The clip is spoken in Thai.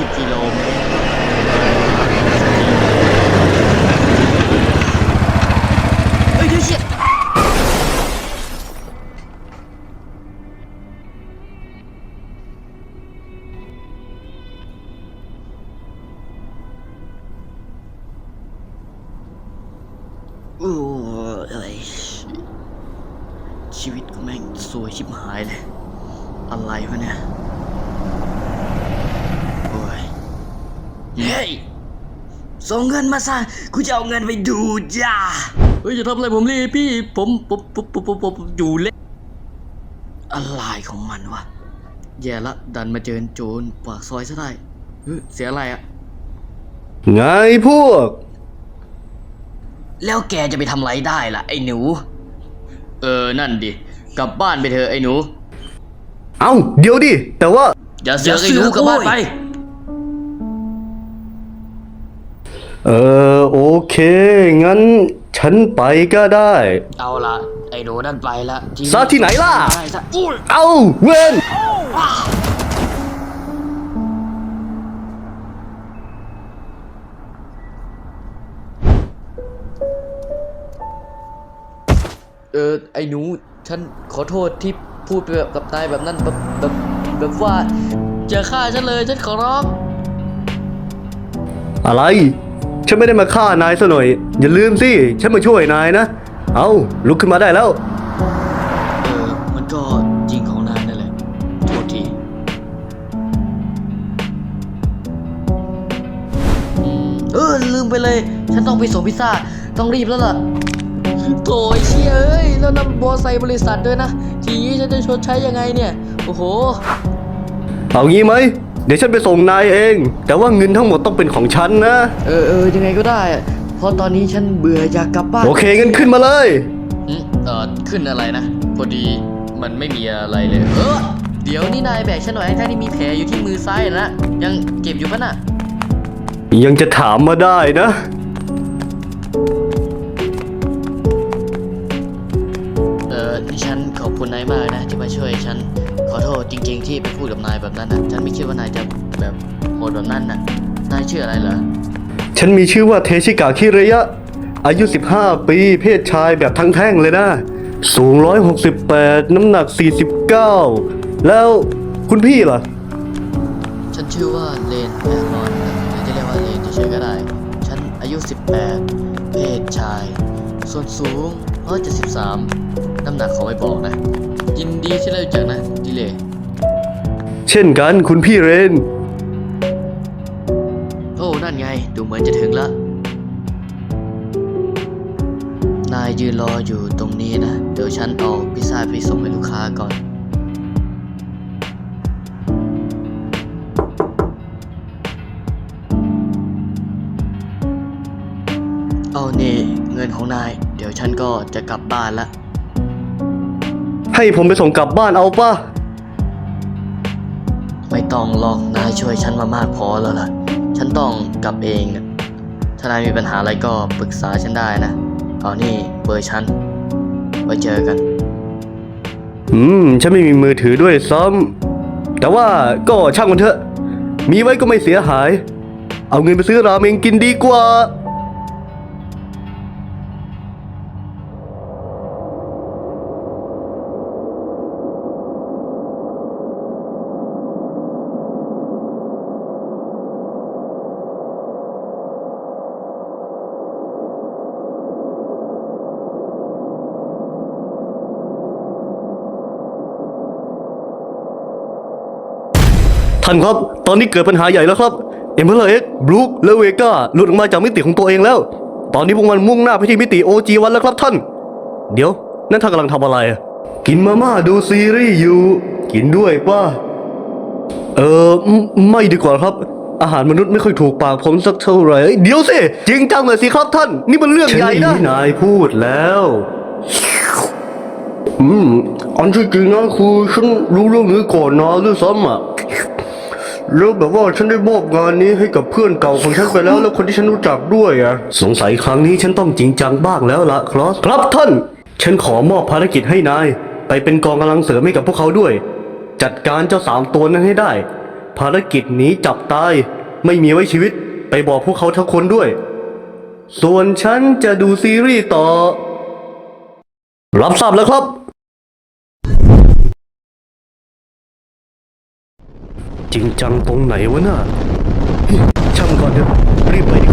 สิบกิโลเมตรเฮ้ยเดี๋ยวเชี่ยโอ้ยชีวิตกูแม่งสวยชิบหายเลย อะไรวะเนี่ย โอ้ย เฮ้ยส่งเงินมาซะกูจะเอาเงินไปดูจ้าเฮ้ยจะทำอะไรผมเลยพี่ผมผมผมผมผมผมอยู่เล่นอะไรของมันวะแย่ละดันมาเจอโจรปากซอยซะได้เฮ้ยเสียอะไรอะไงพวก แล้วแกจะไปทำอะไรได้ล่ะ ไอ้หนู เออนั่นดิกลับบ้านไปเถอะไอ้หนู เอ้า เดี๋ยวดิ แต่ว่า อย่าเสือกไอ้หนูกลับบ้านไป เออโอเค งั้นฉันไปก็ได้ เอาละไอ้หนูนั่นไปละทีซะที่ไหนล่ะได้ซะอุ้ยเอ้าเวนเออไอ้หนูฉันขอโทษที่พูดไปแบบกับนายแบบนั้นแบบแบบแบบว่าอย่าฆ่าฉันเลยฉันขอร้องอะไร ฉันไม่ได้มาฆ่านายซะหน่อย อย่าลืมสิ ฉันมาช่วยนายนะ เอ้าลุกขึ้นมาได้แล้ว เออ มันก็จริงของนายนั่นแหละ โทษทีอืมเออ ลืมไปเลย ฉันต้องไปส่งพิซซ่า ต้องรีบแล้วล่ะโถ่ไอ้เชี่ยเอ้ย แล้วนำบอไซบริษัทด้วยนะ ทีนี้ฉันจะชดใช้ยังไงเนี่ย โอ้โห เอางี้ไหมเดี๋ยวฉันไปส่งนายเอง แต่ว่าเงินทั้งหมดต้องเป็นของฉันนะ เออเออยังไงก็ได้อะเพราะตอนนี้ฉันเบื่ออยากกลับบ้านโอเคงั้นขึ้นมาเลย อืมเออขึ้นอะไรนะ พอดีมันไม่มีอะไรเลย เออ เดี๋ยวนี่นายแบกฉันหน่อยทั้งที่มีแผลอยู่ที่มือซ้ายนะ ยังเจ็บอยู่ปะน่ะ ยังจะถามมาได้นะ เออฉันขอบคุณนายมากนะที่มาช่วยฉัน ขอโทษจริง ๆ ที่ไปพูดกับนายแบบนั้นนะฉันไม่คิดว่านายจะแบบโหดแบบนั้นน่ะนายชื่ออะไรเหรอ ฉันมีชื่อว่าเทชิกะคิระยะ อายุ 15 ปี เพศชายแบบทั้งแท่งเลยนะ สูง 168 น้ำหนัก 49 แล้วคุณพี่ล่ะ ฉันชื่อว่าเลนแอรอนนะหรือจะเรียกว่าเลนเฉยๆก็ได้ ฉันอายุ 18 เพศชาย ส่วนสูง 173 น้ำหนักขอไม่บอกนะ ยินดีที่ได้รู้จักนะดิเลย์เช่นกันคุณพี่เรน โอ้ นั่นไง ดูเหมือนจะถึงละ นายยืนรออยู่ตรงนี้นะ เดี๋ยวฉันเอาพิซซ่าไปส่งให้ลูกค้าก่อนเอานี่เงินของนาย เดี๋ยวฉันก็จะกลับบ้านละ ให้ผมไปส่งกลับบ้านเอาป่ะ ไม่ต้องหรอกนายช่วยฉันมามากพอแล้วล่ะ ฉันต้องกลับเองน่ะถ้านายมีปัญหาอะไรก็ปรึกษาฉันได้นะ เอานี่เบอร์ฉันไว้เจอกัน อืม ฉันไม่มีมือถือด้วยซ้ำแต่ว่าก็ช่างมันเถอะ มีไว้ก็ไม่เสียหาย เอาเงินไปซื้อราเมงกินดีกว่า ท่านครับ ตอนนี้เกิดปัญหาใหญ่แล้วครับเอ็มเพลเอ็กบลูคและเวก้าหลุดออกมาจากมิติของตัวเองแล้ว ตอนนี้พวกมันมุ่งหน้าไปที่มิติโอจีวันแล้วครับท่าน เดี๋ยว นั่นท่านกำลังทำอะไรอะกินมาม่าดูซีรีส์อยู่ กินด้วยป่ะ เออไม่ดีกว่าครับ อาหารมนุษย์ไม่ค่อยถูกปากผมสักเท่าไหร่เอ้ยเดี๋ยวสิจริงจังเลยสิครับท่าน นี่มันเรื่องใหญ่นะนายพูดแล้วอืมอันที่จริงนะคือฉันรู้เรื่องนี้ก่อนนะด้วยซ้ำอะ รู้แบบว่าฉันได้มอบงานนี้ให้กับเพื่อนเก่าของฉันไปแล้วแล้วคนที่ฉันรู้จักด้วยอะ สงสัยครั้งนี้ฉันต้องจริงจังบ้างแล้วละครอสครับท่าน ฉันขอมอบภารกิจให้นาย ไปเป็นกองกำลังเสริมให้กับพวกเขาด้วย จัดการเจ้าสามตัวนั้นให้ได้ ภารกิจหนีจับตาย ไม่มีไว้ชีวิต ไปบอกพวกเขาทั้งคนด้วย ส่วนฉันจะดูซีรีส์ต่อ รับทราบแล้วครับ จริงจังตรงไหนวะน่ะช่างก่อนเถอะรีบไป